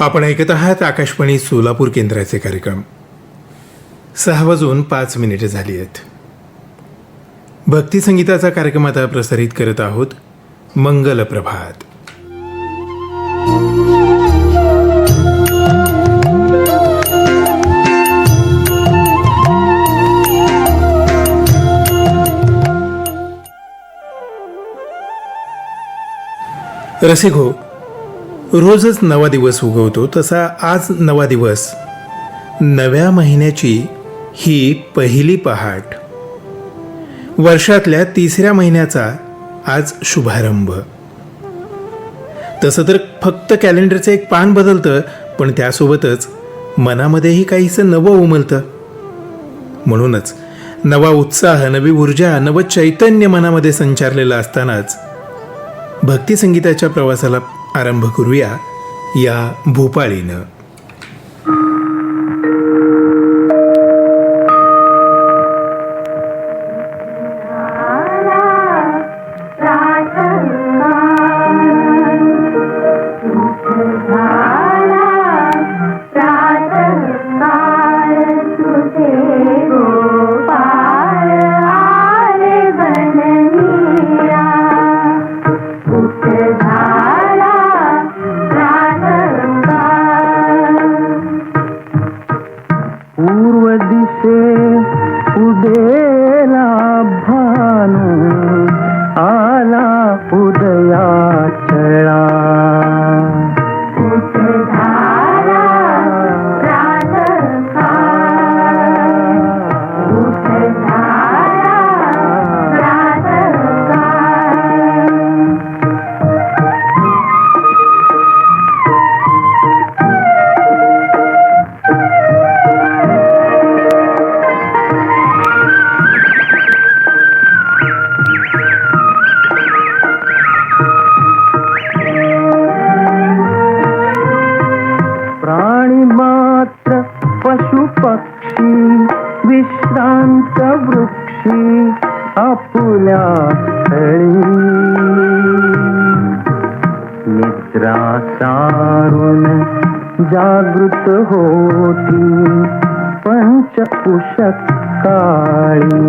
आपण ऐकत आहात आकाशवाणी सोलापूर केंद्राचे कार्यक्रम. सहा वाजून पाच मिनिटे झाली आहेत. भक्ती संगीताचा कार्यक्रम आता प्रसारित करत आहोत मंगल प्रभात. रसिको हो, रोजच नवा दिवस उगवतो तसा आज नवा दिवस. नव्या महिन्याची ही पहिली पहाट. वर्षातल्या तिसऱ्या महिन्याचा आज शुभारंभ. तसं तर फक्त कॅलेंडरचं एक पान बदलतं पण त्यासोबतच मनामध्येही काहीसं नवं उमलतं. म्हणूनच नवा उत्साह नवी ऊर्जा नवं चैतन्य मनामध्ये संचारलेलं असतानाच भक्ती संगीताच्या प्रवासाला आरंभ करूया या भोपाळीनं. निद्रा जागृत होती पंचपुष काळी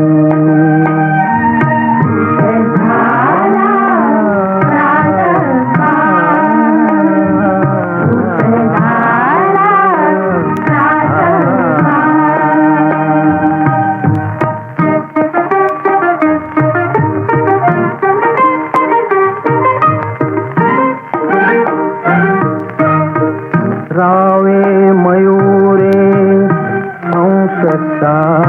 está.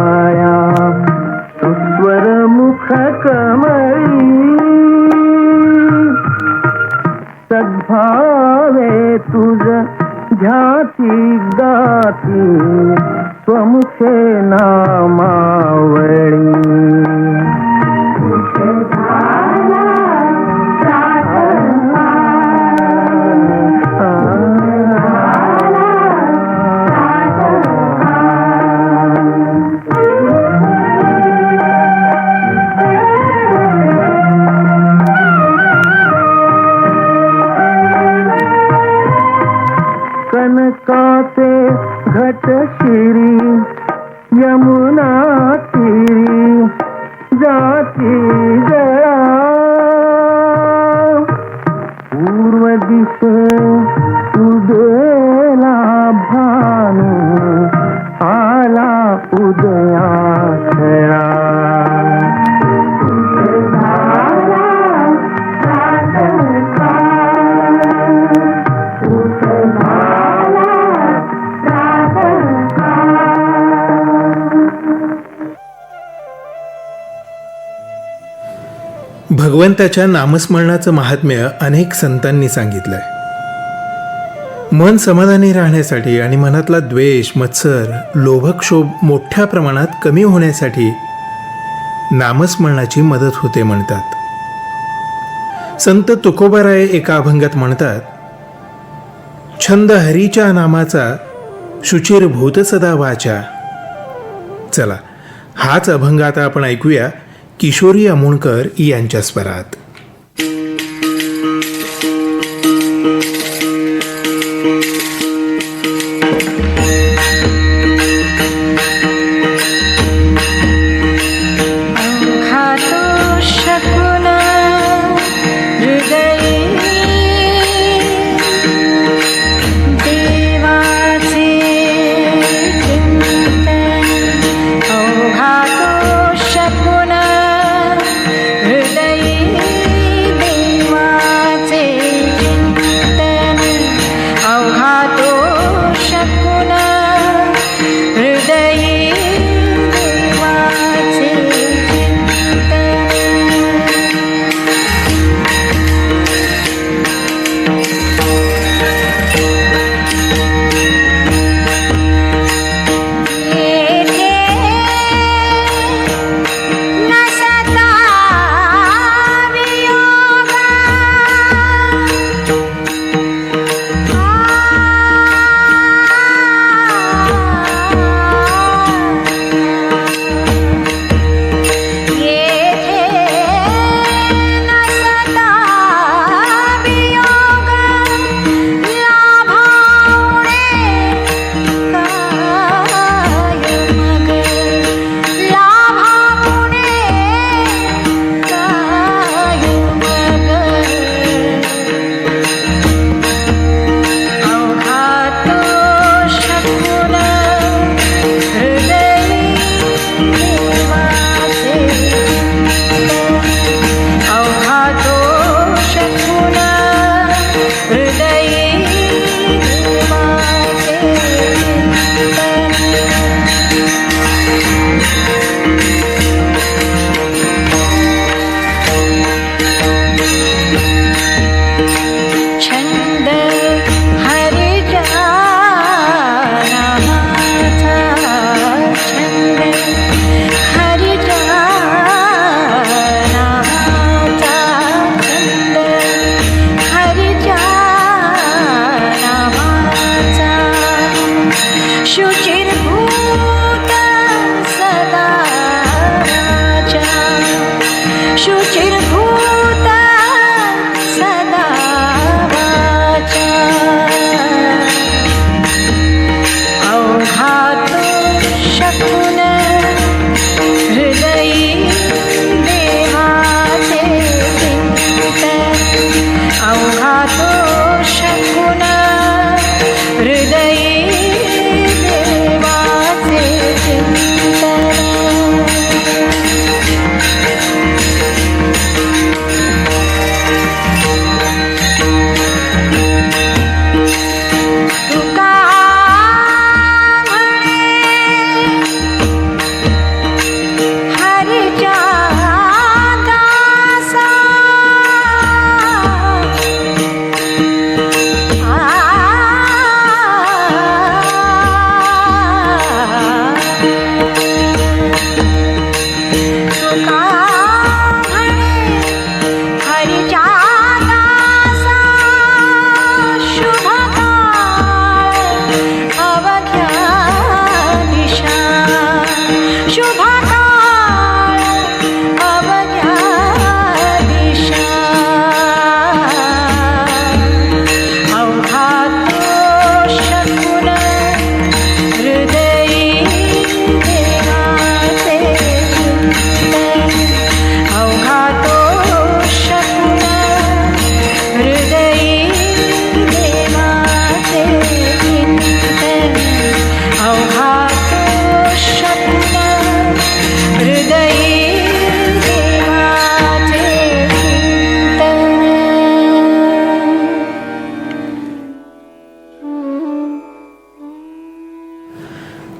भगवंताच्या नामस्मरणाचं महात्म्य अनेक संतांनी सांगितलंय. मन समाधानी राहण्यासाठी आणि मनातला द्वेष मत्सर लोभक्षोभ मोठ्या प्रमाणात कमी होण्यासाठी नामस्मरणाची मदत होते म्हणतात. संत तुकोबाराय एका अभंगात म्हणतात छंद हरीच्या नामाचा शुचिर भूत सदा वाचा. चला हाच अभंग आता आपण ऐकूया. किशोरी अमोणकर यांच्या स्वरात.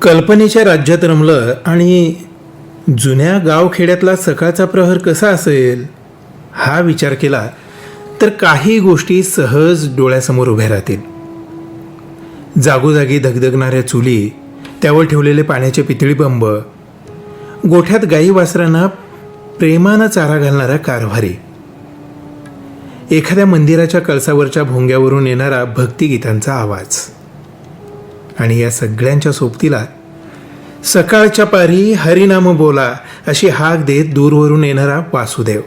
कल्पनेच्या राज्यात रमलं आणि जुन्या गावखेड्यातला सकाळचा प्रहर कसा असेल हा विचार केला तर काही गोष्टी सहज डोळ्यासमोर उभ्या राहतील. जागोजागी धगधगणाऱ्या चुली त्यावर ठेवलेले पाण्याचे पितळी बंब गोठ्यात गाई वासरांना प्रेमानं चारा घालणारा कारभारी एखाद्या मंदिराच्या कळसावरच्या भोंग्यावरून येणारा भक्तिगीतांचा आवाज. आणि या सगळ्यांच्या सोबतीला सकाळच्या पारी हरिनाम बोला अशी हाक देत दूरवरून येणारा वासुदेव.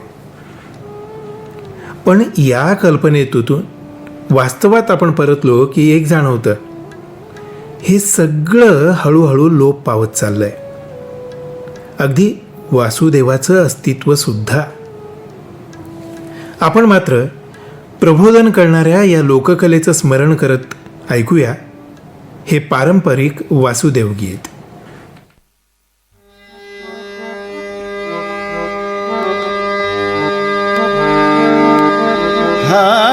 पण या कल्पनेतून वास्तवात आपण परतलो की एक जाण होतं. हे सगळं हळूहळू लोप पावत चाललंय. अगदी वासुदेवाचं अस्तित्व सुद्धा. आपण मात्र प्रबोधन करणाऱ्या या लोककलेचं स्मरण करत ऐकूया. हे पारंपरिक वासुदेवगीत. हा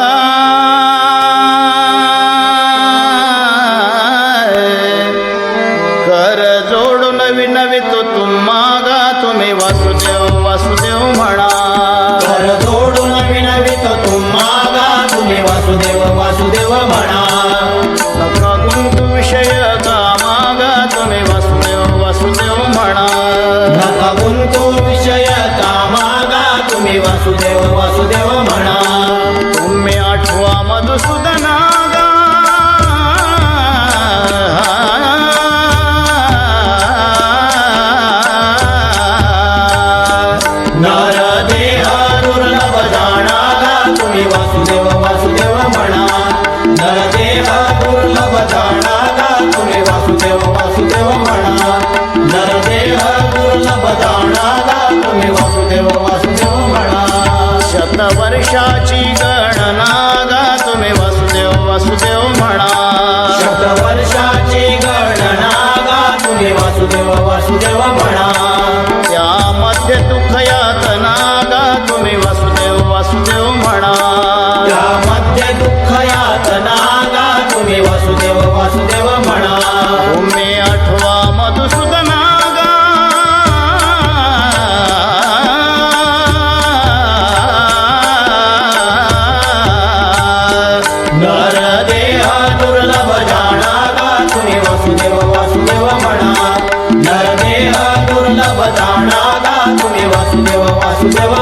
Come on.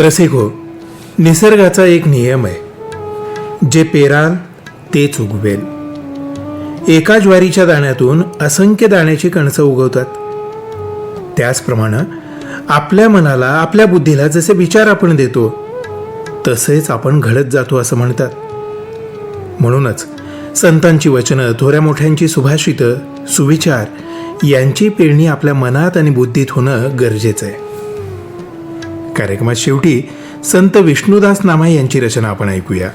रसिको निसर्गाचा एक नियम आहे जे पेराल तेच उगवेल. एका ज्वारीच्या दाण्यातून असंख्य दाण्याची कणसं उगवतात. त्याचप्रमाणे आपल्या मनाला आपल्या बुद्धीला जसे विचार आपण देतो तसेच आपण घडत जातो असं म्हणतात. म्हणूनच संतांची वचनं थोड्या मोठ्यांची सुभाषितं सुविचार यांची पेरणी आपल्या मनात आणि बुद्धीत होणं गरजेचं आहे. कार्यक्रमात शेवटी संत विष्णुदास नामा यांची रचना आपण ऐकूया.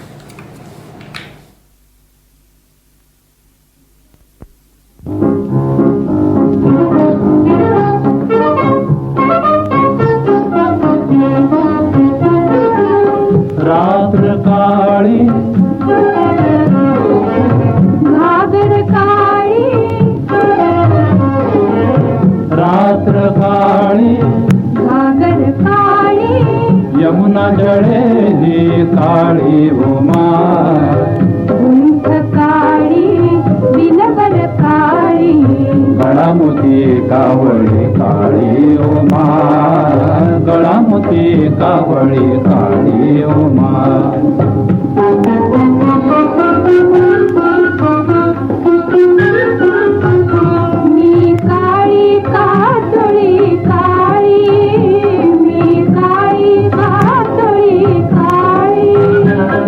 रात्र काळी यमुना जळे ही काळी उमा. गुंठ काळी विलवर काळी. गळामुती कावळी काळी उमा. गळामुती कावळी काळी उमा.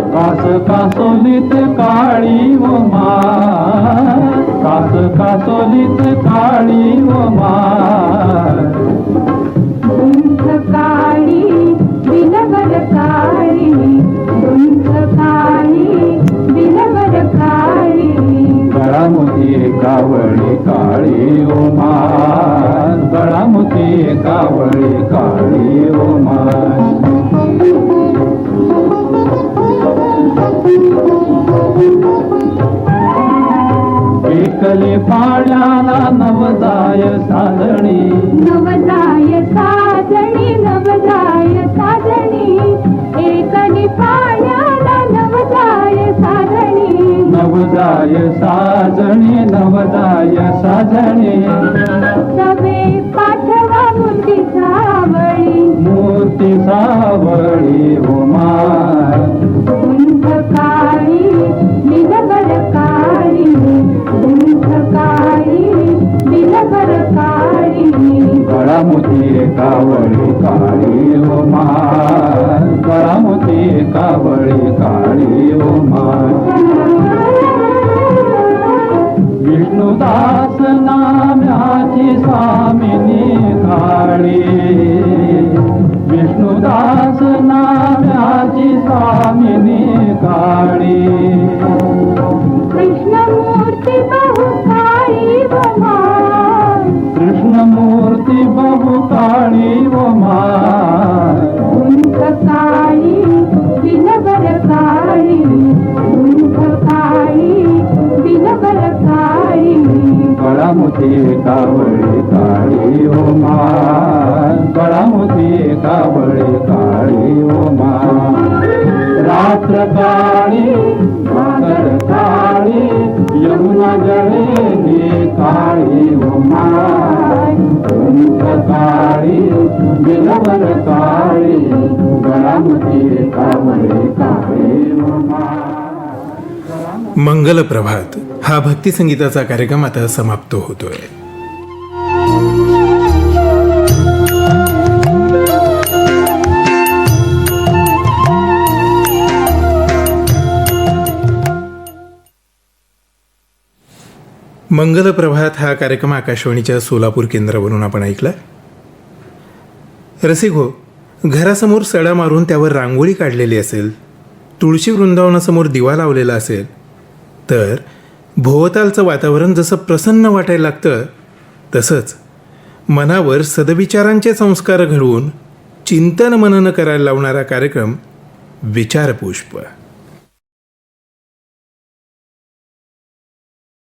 कास कासोलीत काळी उमा कास कासोलीत काळी उमा गुंठ काळी काळी. गुंठ काळी विलवर काळी. गळामुती कावळी काळी उमा गळामुती कावळी काळी उमा एकली पाण्याला नवदाय साधणी नवदाय साजणी नवदाय साजणी. एकली पाण्याला नवदाय साजणी. नवदाय साजणी नवदाय साजणी. सवे पाठवा मुठी सावळी. मूर्ती सावळी उमा काळी विलवर काळी गळामुती कावळी काळी उमा गळामुती कावळी काळी उमा विष्णुदास नाम्याची स्वामिनी काळी. विष्णुदास नाम्याची स्वामिनी काळी. गळामुती कावळी काळी उमा गळामुती कावळी काळी उमा रात्र काळी सागर काळी यमुना जळेली काळी उमा उंच काळी बिलवर काळी गळामुती कावळी काळी उमा मंगल प्रभात. हा भक्तिसंगीताचा कार्यक्रम आता समाप्त होतोय. मंगल प्रभात हा कार्यक्रम आकाशवाणीच्या सोलापूर केंद्रावरून आपण ऐकला रसिको हो, घरासमोर सडा मारून त्यावर रांगोळी काढलेली असेल तुळशी वृंदावनासमोर दिवा लावलेला असेल तर भोवतालचं वातावरण जसं प्रसन्न वाटायला लागतं तसंच मनावर सदविचारांचे संस्कार घडवून चिंतन मनन करायला लावणारा कार्यक्रम विचारपुष्प.